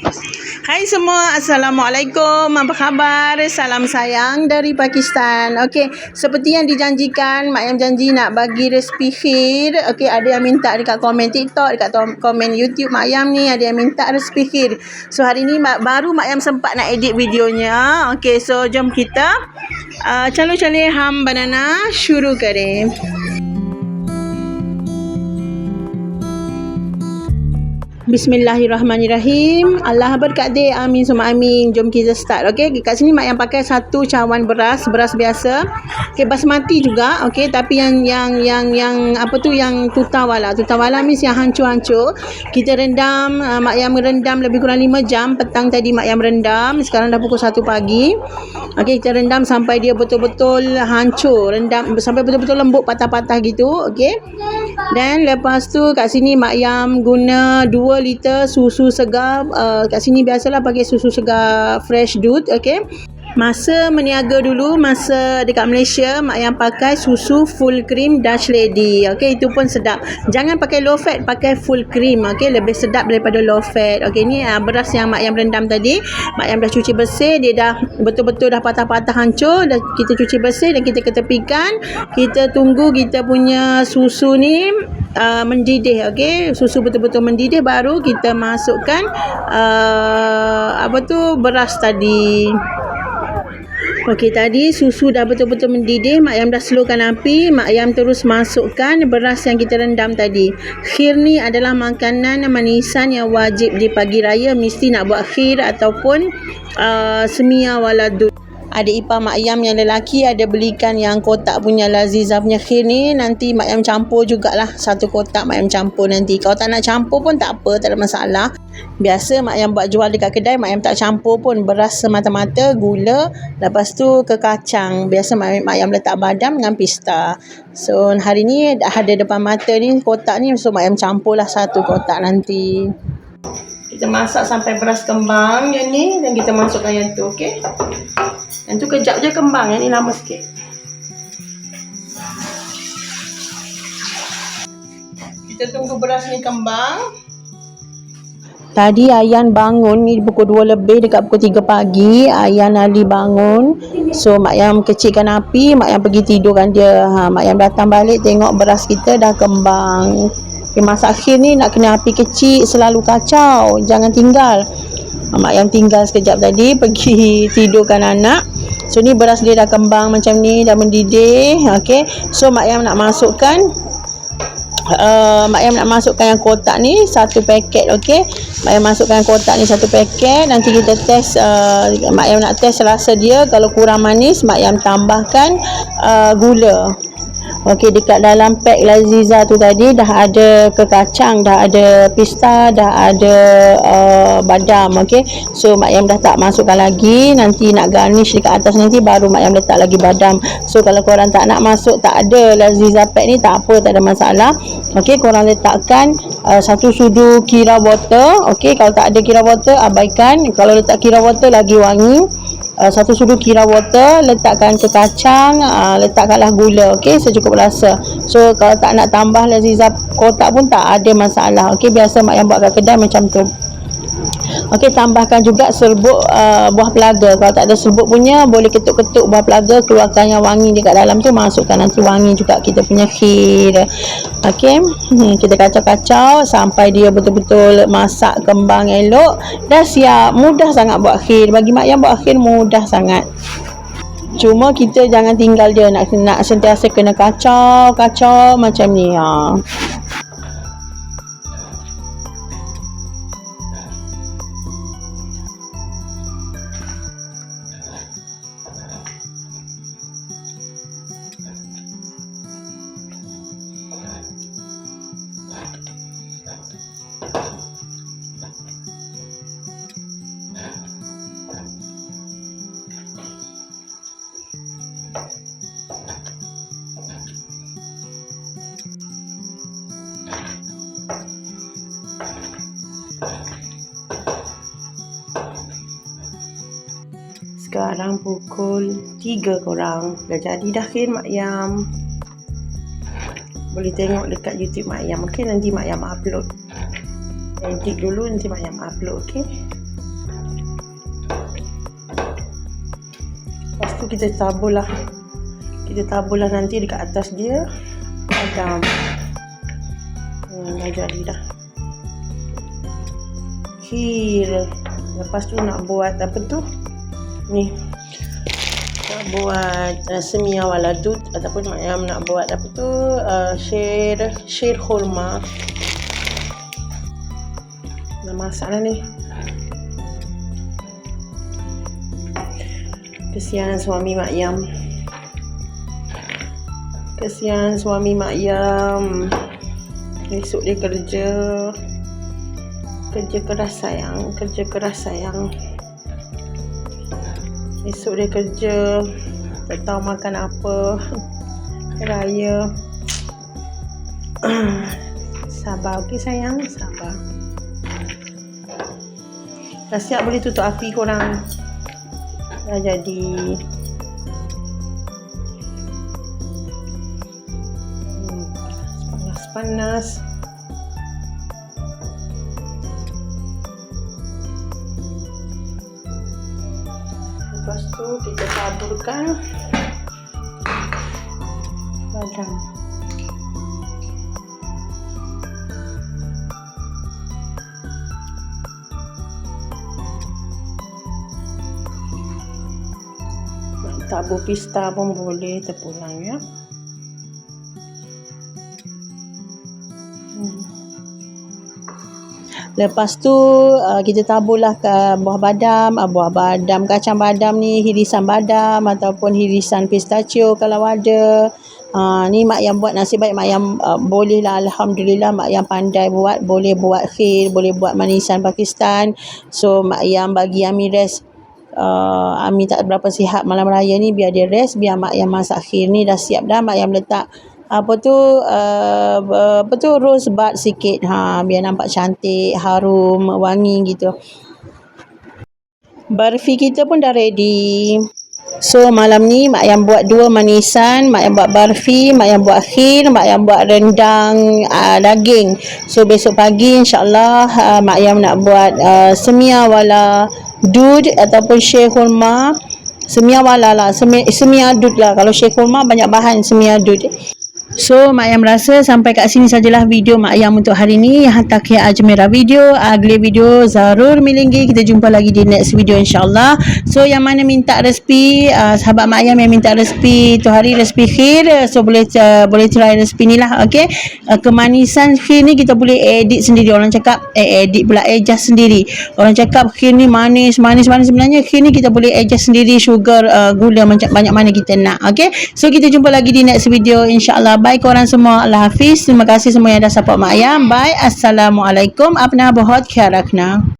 Hai semua, Assalamualaikum. Apa khabar? Salam sayang dari Pakistan. Okey, seperti yang dijanjikan, Mak Yam janji nak bagi resipi khir. Okey, ada yang minta dekat komen TikTok, dekat komen YouTube Mak Yam ni, ada yang minta resipi khir. So, hari ni baru Mak Yam sempat nak edit videonya. Okey, so jom kita. Uh, calon-calon ham banana, syuruh kareem. Bismillahirrahmanirrahim. Allah berkati. Amin semua amin. Jom kita start. Okey, kat sini mak yang pakai satu cawan beras, beras biasa. Okey, basmati juga. Okey, tapi yang yang yang yang apa tu yang tutawala. Tutawala means yang hancur-hancur. Kita rendam, uh, mak yang merendam lebih kurang 5 jam. Petang tadi mak yang merendam. Sekarang dah pukul 1 pagi. Okey, kita rendam sampai dia betul-betul hancur. Rendam sampai betul-betul lembut patah-patah gitu. Okey. Dan lepas tu kat sini mak yam guna 2 liter susu segar. Uh, kat sini biasalah pakai susu segar fresh dude, okey. Masa meniaga dulu masa dekat Malaysia mak yang pakai susu full cream Dutch Lady. Okey itu pun sedap. Jangan pakai low fat, pakai full cream. Okey lebih sedap daripada low fat. Okey ni uh, beras yang mak yang rendam tadi. Mak yang dah cuci bersih, dia dah betul-betul dah patah-patah hancur. Dah kita cuci bersih dan kita ketepikan. Kita tunggu kita punya susu ni uh, mendidih okey susu betul-betul mendidih baru kita masukkan uh, apa tu beras tadi Okey tadi susu dah betul-betul mendidih, mak ayam dah slowkan api, mak ayam terus masukkan beras yang kita rendam tadi. Khir ni adalah makanan manisan yang wajib di pagi raya mesti nak buat khir ataupun uh, semia waladud ada ipar mak ayam yang lelaki ada belikan yang kotak punya Laziza punya khir ni. Nanti mak ayam campur jugalah satu kotak mak ayam campur nanti. Kalau tak nak campur pun tak apa tak ada masalah. Biasa mak ayam buat jual dekat kedai mak ayam tak campur pun beras semata-mata gula. Lepas tu ke kacang. Biasa mak ayam, mak ayam letak badam dengan pista. So hari ni ada depan mata ni kotak ni. So mak ayam campur lah satu kotak nanti. Kita masak sampai beras kembang yang ni dan kita masukkan yang tu okey yang tu kejap je kembang. Yang ni lama sikit. Kita tunggu beras ni kembang. Tadi Ayan bangun ni pukul 2 lebih dekat pukul 3 pagi. Ayan Ali bangun. So Mak Yam kecilkan api. Mak Yam pergi tidurkan dia. Ha, Mak Yam datang balik tengok beras kita dah kembang. Okay, masa akhir ni nak kena api kecil selalu kacau. Jangan tinggal. Mak Yam tinggal sekejap tadi pergi tidurkan anak. So ni beras dia dah kembang macam ni dah mendidih. Okey. So mak ayam nak masukkan uh, mak ayam nak masukkan yang kotak ni satu paket okey. Mak ayam masukkan kotak ni satu paket. Nanti kita test uh, mak ayam nak test rasa dia kalau kurang manis mak ayam tambahkan uh, gula. Okey dekat dalam pack Laziza tu tadi dah ada kekacang, dah ada pista, dah ada uh, badam okey. So mak yam dah tak masukkan lagi, nanti nak garnish dekat atas nanti baru mak yam letak lagi badam. So kalau korang tak nak masuk tak ada Laziza pack ni tak apa, tak ada masalah. Okey korang letakkan uh, satu sudu kira water. Okey kalau tak ada kira water abaikan. Kalau letak kira water lagi wangi uh, satu sudu kira water letakkan ke kacang uh, letakkanlah gula okey secukup rasa. So kalau tak nak tambah laziza kotak pun tak ada masalah okey. Biasa mak yang buat kat kedai macam tu Okey tambahkan juga serbuk uh, buah pelaga. Kalau tak ada serbuk punya boleh ketuk-ketuk buah pelaga keluarkan yang wangi dekat dalam tu masukkan nanti wangi juga kita punya khir. Okey. Hmm, kita kacau-kacau sampai dia betul-betul masak kembang elok. Dah siap. Mudah sangat buat khir. Bagi mak yang buat khir mudah sangat. Cuma kita jangan tinggal dia nak nak sentiasa kena kacau, kacau macam ni ha. Sekarang pukul 3 korang. Dah jadi dah kan Mak Yam? Boleh tengok dekat YouTube Mak Yam Mungkin nanti Mak Yam upload. Nanti dulu nanti Mak Yam upload okay? Lepas tu kita taburlah Kita taburlah nanti dekat atas dia. Macam jadi dah. Kir lepas tu nak buat apa tu? Ni. Nak buat uh, semia wala dud ataupun yang nak buat apa tu? Uh, share share khurma dah masak lah ni. Kesian suami Mak Yam. Kesian suami Mak Yam esok dia kerja kerja keras sayang kerja keras sayang. Esok dia kerja tak tahu makan apa raya. Sabar okey sayang sabar. Dah siap boleh tutup api korang. Dah jadi panas-panas lepas tu kita taburkan. Badam tabur pista pun boleh terpulang ya Lepas tu uh, kita taburlah ke buah badam, uh, buah badam, kacang badam ni, hirisan badam ataupun hirisan pistachio kalau ada. Uh, ni mak yang buat nasi baik mak yang uh, boleh lah alhamdulillah mak yang pandai buat. Boleh buat khir boleh buat manisan Pakistan. So mak yang bagi Ami rest uh, Ami tak berapa sihat malam raya ni biar dia rest biar mak yang masak khir ni dah siap dah. Mak yang letak apa tu uh, apa tu rose bud sikit ha biar nampak cantik harum wangi gitu barfi kita pun dah ready So malam ni mak yang buat dua manisan, mak yang buat barfi, mak yang buat khir, mak yang buat rendang uh, daging. So besok pagi insya-Allah uh, mak yang nak buat uh, semia wala dud ataupun syekh kurma. Semia wala lah, semia, dud lah. Kalau syekh kurma banyak bahan semia dud. So Mak Ayam rasa sampai kat sini sajalah video Mak Ayam untuk hari ni. Yang tak kaya Ajmera video Agli video Zarur Milinggi. Kita jumpa lagi di next video insyaAllah. So yang mana minta resipi uh, sahabat Mak Ayam yang minta resipi tu hari resipi khir so boleh uh, boleh try resipi ni lah okay? Uh, kemanisan khir ni kita boleh edit sendiri. Orang cakap eh edit pula adjust sendiri. Orang cakap khir ni manis manis manis. Sebenarnya khir ni kita boleh adjust sendiri sugar uh, gula banyak mana kita nak okay? So kita jumpa lagi di next video insyaAllah bye korang semua. Allah Hafiz. Terima kasih semua yang dah support Mak Ayam bye. Assalamualaikum. Apna bahut khair rakhna